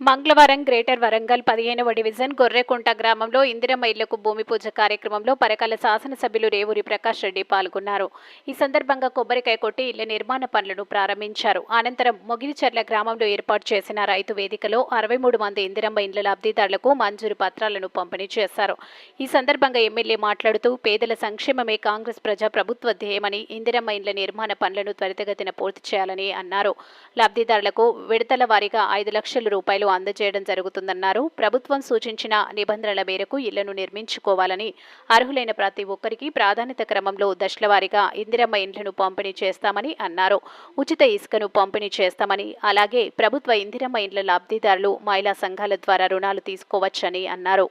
మంగళవారం గ్రేటర్ వరంగల్ పదిహేనవ డివిజన్ గొర్రెకుంట గ్రామంలో ఇందిరమ్మ ఇళ్ళకు భూమి పూజ కార్యక్రమంలో పరకాల శాసనసభ్యులు రేవూరి ప్రకాష్ రెడ్డి పాల్గొన్నారు. ఈ సందర్భంగా కొబ్బరికాయ కొట్టి ఇళ్ళ నిర్మాణ పనులను ప్రారంభించారు. అనంతరం మొగిలిచెర్ల గ్రామంలో ఏర్పాటు చేసిన రైతు వేదికలో అరవై మూడు మంది ఇందిరమ్మ ఇండ్ల లబ్ధిదారులకు మంజూరు పత్రాలను పంపిణీ చేశారు. ఈ సందర్భంగా ఎమ్మెల్యే మాట్లాడుతూ పేదల సంక్షేమమే కాంగ్రెస్ ప్రజా ప్రభుత్వ ధ్యేయమని ఇందిరమ్మ ఇండ్ల నిర్మాణ పనులను త్వరితగతిన పూర్తి చేయాలని అన్నారు. లబ్ధిదారులకు విడతల వారీగా ఐదు లక్షల రూపాయలు అందజేయడం జరుగుతుందన్నారు. ప్రభుత్వం సూచించిన నిబంధనల మేరకు ఇళ్ళను నిర్మించుకోవాలని అర్హులైన ప్రతి ఒక్కరికి ప్రాధాన్యత క్రమంలో దశల వారీగా ఇందిరమ్మ ఇండ్లను పంపిణీ చేస్తామని అన్నారు. ఉచిత ఇసుకను పంపిణీ చేస్తామని అలాగే ప్రభుత్వ ఇందిరమ్మ ఇండ్ల లబ్ధిదారులు మహిళా సంఘాల ద్వారా రుణాలు తీసుకోవచ్చని అన్నారు.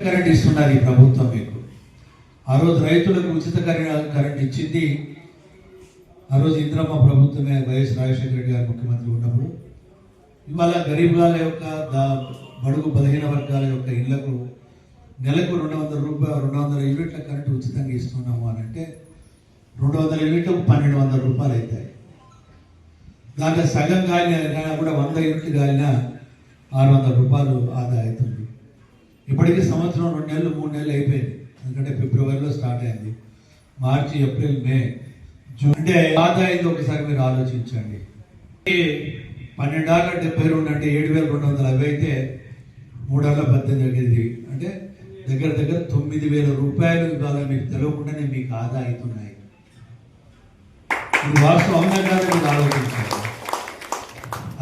కరెంట్ ఇస్తున్నారు ఈ ప్రభుత్వం మీకు. ఆ రోజు రైతులకు ఉచిత కరెంట్ కరెంట్ ఇచ్చింది ఆ రోజు ఇంద్రమ్మ ప్రభుత్వమే వైఎస్ రాజశేఖర రెడ్డి గారు ముఖ్యమంత్రి ఉన్నప్పుడు ఇవాళ గరీబుల యొక్క దా- బడుగు బలహీన వర్గాల యొక్క ఇళ్ళకు నెలకు రెండు వందల రూపాయలు రెండు వందల యూనిట్ల కరెంటు ఉచితంగా ఇస్తున్నాము అని అంటే రెండు వందల యూనిట్లకు పన్నెండు వందల రూపాయలు అవుతాయి. దాంట్లో సగం కానీ కూడా వంద యూనిట్లు గాలిన ఆరు వందల రూపాయలు ఆదా అవుతుంది. ఇప్పటికీ సంవత్సరం రెండు నెలలు మూడు నెలలు అయిపోయింది. ఎందుకంటే ఫిబ్రవరిలో స్టార్ట్ అయింది. మార్చి ఏప్రిల్ మే అంటే అంటే ఆదాయం ఒకసారి మీరు ఆలోచించండి. ఈ పన్నెండాళ్ళ డెబ్బై రెండు అంటే ఏడు వేల రెండు వందల అవి అయితే మూడేళ్ళ పద్దెనిమిది అంటే దగ్గర దగ్గర తొమ్మిది వేల రూపాయలు ఇవాళ మీకు తెలియకుండానే మీకు ఆదా అవుతున్నాయి ఇది వాస్తవం అవునా మీరు ఆలోచించాలి.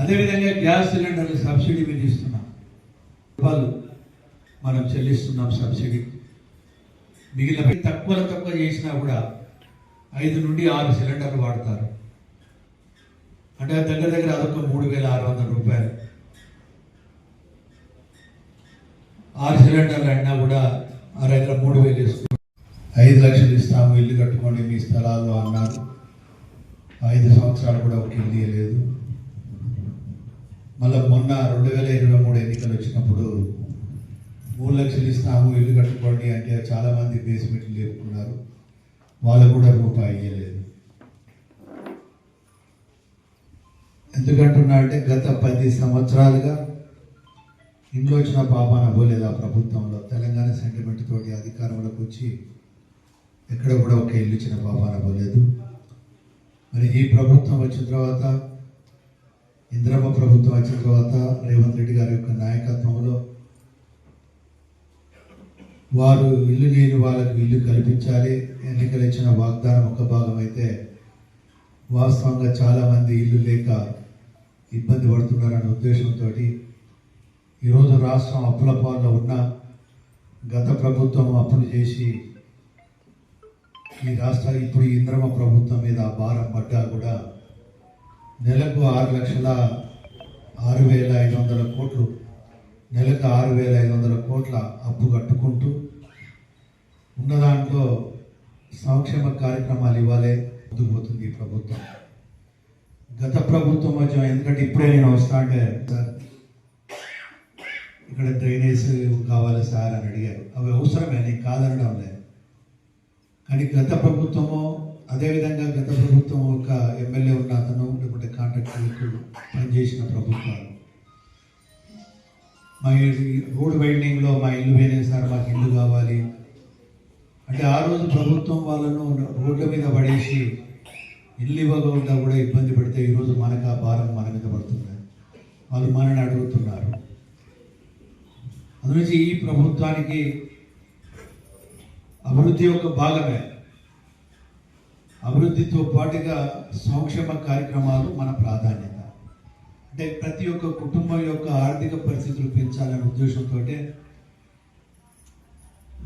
అదేవిధంగా గ్యాస్ సిలిండర్లు సబ్సిడీ మీద ఇస్తున్నాం. రూపాయలు మనం చెల్లిస్తున్నాం సబ్సిడీ. మిగిలిన తక్కువ తక్కువ చేసినా కూడా ఐదు నుండి ఆరు సిలిండర్లు వాడతారు. అంటే దగ్గర దగ్గర అదొక మూడు వేల ఆరు వందల రూపాయలు. ఆరు సిలిండర్లు అయినా కూడా ఆ దగ్గర మూడు వేలు ఇస్తున్నాం ఐదు లక్షలు ఇస్తాము ఇల్లు కట్టుకోండి మీ స్థలాల్లో అన్నారు. ఐదు సంవత్సరాలు కూడా ఒక ఇల్లు ఇవ్వలేదు మళ్ళీ మొన్న రెండు వేల ఇరవై మూడు ఎన్నికలు వచ్చినప్పుడు మూడు లక్షలు ఇస్తాము ఇల్లు కట్టుకోండి అంటే చాలామంది బేస్మెంట్లు లేపుకున్నారు. వాళ్ళకు కూడా రూపాయి ఇవ్వలేదు ఎందుకంటున్నా అంటే గత పది సంవత్సరాలుగా ఇంట్లో వచ్చిన పాపాన పోలేదు ఆ ప్రభుత్వంలో. తెలంగాణ సెంటిమెంట్ తోటి అధికారంలోకి వచ్చి ఎక్కడ కూడా ఒక ఇల్లు ఇచ్చిన పాపాన పోలేదు. మరి ఈ ప్రభుత్వం వచ్చిన తర్వాత ఇందిరమ్మ ప్రభుత్వం వచ్చిన తర్వాత రేవంత్ రెడ్డి గారి యొక్క నాయకత్వంలో వారు ఇల్లు లేని వాళ్ళకు ఇల్లు కల్పించాలి. ఎన్నికలు ఇచ్చిన వాగ్దానం ఒక భాగం అయితే వాస్తవంగా చాలామంది ఇల్లు లేక ఇబ్బంది పడుతున్నారనే ఉద్దేశంతో ఈరోజు రాష్ట్రం అప్పుల పాల్లో ఉన్న గత ప్రభుత్వం అప్పులు చేసి ఈ రాష్ట్ర ఇప్పుడు ఇంద్రమ ప్రభుత్వం మీద ఆ భారం పడ్డా కూడా నెలకు ఆరు లక్షల ఆరు వేల ఐదు వందల కోట్లు నెలకు ఆరు వేల ఐదు వందల కోట్ల అప్పు కట్టుకుంటూ ఉన్న దాంట్లో సంక్షేమ కార్యక్రమాలు ఇవ్వాలే ముందుకుపోతుంది ఈ ప్రభుత్వం. గత ప్రభుత్వం వచ్చాం ఎందుకంటే ఇప్పుడే నేను వస్తా అంటే సార్ ఇక్కడ డ్రైనేజ్ కావాలి సార్ అని అడిగారు. అవి అవసరమే నేను కాదనడం లేదు. కానీ గత ప్రభుత్వము అదేవిధంగా గత ప్రభుత్వం ఒక ఎమ్మెల్యే ఉన్న అతను లేకుంటే కాంట్రాక్టర్లకు పనిచేసిన ప్రభుత్వాలు. మా రోడ్ వైండింగ్లో మా ఇల్లు వేయలేదు సార్ మాకు ఇల్లు కావాలి. అంటే ఆ రోజు ప్రభుత్వం వాళ్ళను రోడ్ల మీద పడేసి ఇల్లు ఇవ్వకుండా కూడా ఇబ్బంది పడితే ఈరోజు మనకు ఆ భారం మన మీద పడుతుంది. వాళ్ళు మనని అడుగుతున్నారు. అందునుంచి ఈ ప్రభుత్వానికి అభివృద్ధి యొక్క భాగమే. అభివృద్ధితో పాటుగా సంక్షేమ కార్యక్రమాలు మన ప్రాధాన్యత. అంటే ప్రతి ఒక్క కుటుంబం యొక్క ఆర్థిక పరిస్థితులు పెంచాలనే ఉద్దేశంతో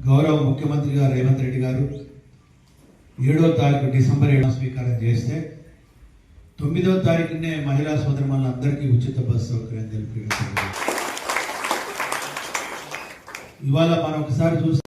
గౌరవ ముఖ్యమంత్రి గారు రేవంత్ రెడ్డి గారు ఏడో తారీఖు డిసెంబర్ ఏడో స్వీకారం చేస్తే తొమ్మిదో తారీఖునే మహిళా సోదరులందరికీ ఉచిత బస్సు సౌకర్యం తెలిపి ఇవాళ మనం ఒకసారి చూస్తే